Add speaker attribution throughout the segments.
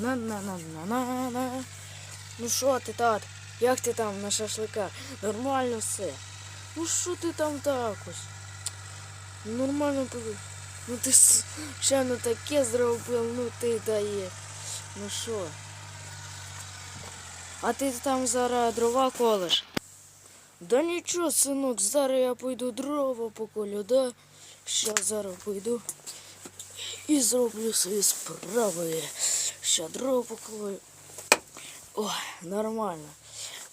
Speaker 1: На-на-на-на-на-на. Ну що ти, тат? Як ти там на шашлика? Нормально все. Ну що ти там так ось? Нормально пов- Ну ти с- ще не таке зробив, ну ти дає. Ну що? А ти там зараз дрова колиш? Да нічого, синок, зараз я пойду дрова поколю, да? Щас зараз пойду і зроблю свої справи. Ще дрова поколю. О, нормально.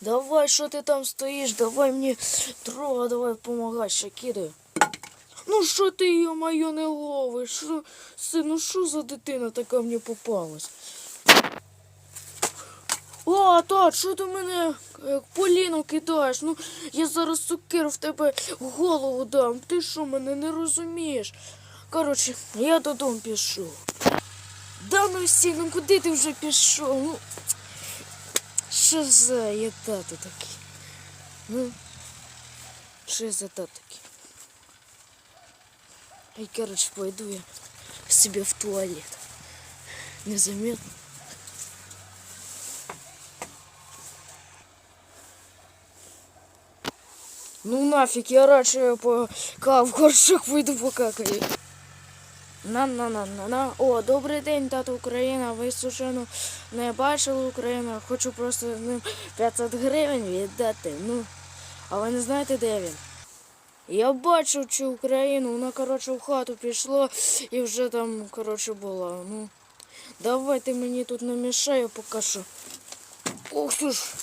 Speaker 1: Давай, що ти там стоїш? Давай мені дрова, давай помагай, ще кидаю. Ну що ти її моє не ловиш? Що, сину, що за дитина така мені попалась? О, тат, що ти мене як поліну кидаєш? Ну, я зараз цукер в тебе голову дам. Ти що мене не розумієш? Коротше, я додому пішов. Да ну всі, ну куди ти вже пішов? Ну, що за є тато такий? Ну, що за тато такий? Ай, короче, пойду я к себе в туалет. Незаметно. Ну нафиг, я радше по ка в горшок вийду покакаю. На-на-на-на-на. О, добрий день, тато Україна. Ви случайно не бачили Україну. Хочу просто ним 500 гривень віддати. Ну, а ви не знаєте, де він? Я бачив цю Україну, вона, коротше, в хату пішла і вже там, коротше, була. Ну, давайте мені тут не мішає поки що. Ух ти ж.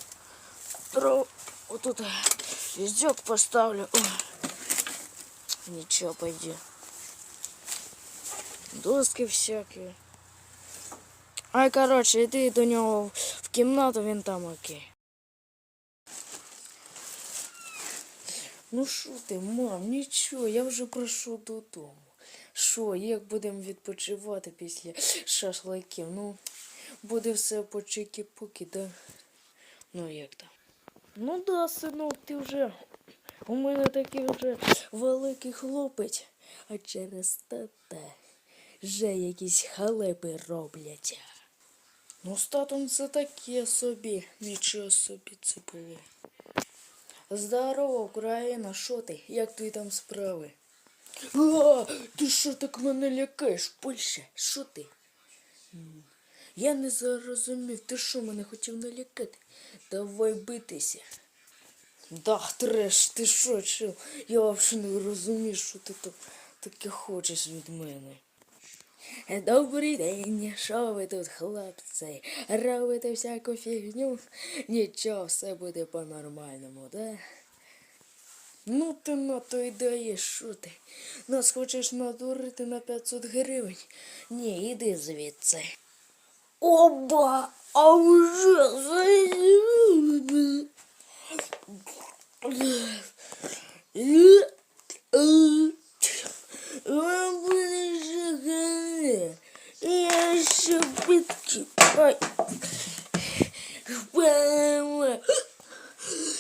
Speaker 1: Дров. Отут віздьок поставлю. Ой. Нічого, пойди. Доски всякі. Ай, коротше, йди до нього в кімнату, він там окей. Ну що ти, мам, нічого, я вже прийшов додому. Що, як будемо відпочивати після шашликів? Ну, буде все по чики-пуки, да? Ну як там? Ну да, синок, ти вже. У мене такий вже великий хлопець, а через те вже якісь халепи роблять. Ну, з татом це таке собі, нічого собі це було. Здорово, Україна, що ти? Як твої там справи? А, ти що так мене лякаєш, Польща? Що ти? Я не зрозумів, ти що мене хотів налякати? Давай битися. Да, треш, ти що, чил? Я взагалі не розумію, що ти таке хочеш від мене. Добрий день, що ви тут, хлопці? Робите всяку фігню? Нічого, все буде по-нормальному, да? Ну ти на то й даєш, що ти? Нас хочеш надурити на 500 гривень? Ні, іди звідси. Оба! А вже заїбали. Вам буде шагане. Битки. Ой. Мама.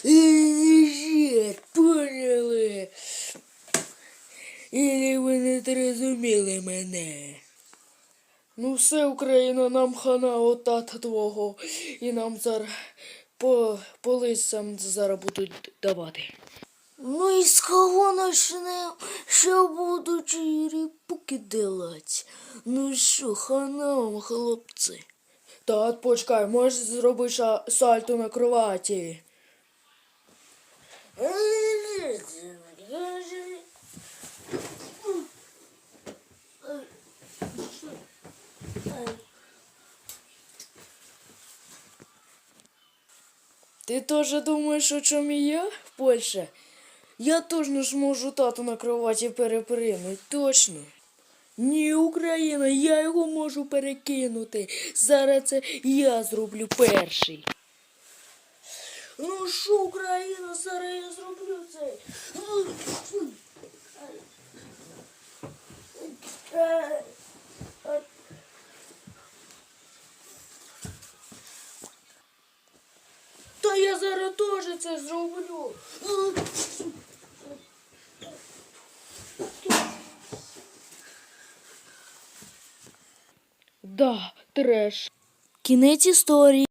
Speaker 1: Лежит, поняли? Или ви не зрозуміли мене? Ну все, Україна, нам хана от тата твого. І нам зараз по, по лисам зараз будуть давати. Ну і з кого начнем, що будуть ріпуки делать? Ну що, хана вам, хлопці? Тат, почекай, можеш зробити ша- сальто на кроваті. Ти теж думаєш, о чому я в Польщі? Я точно ж можу тату на кроваті перепринути, точно. Ні, Україна, я його можу перекинути. Зараз це я зроблю перший. Ну що, Україна, зараз я зроблю це. Та я зараз теж це зроблю. Да, треш.
Speaker 2: Кінець історії.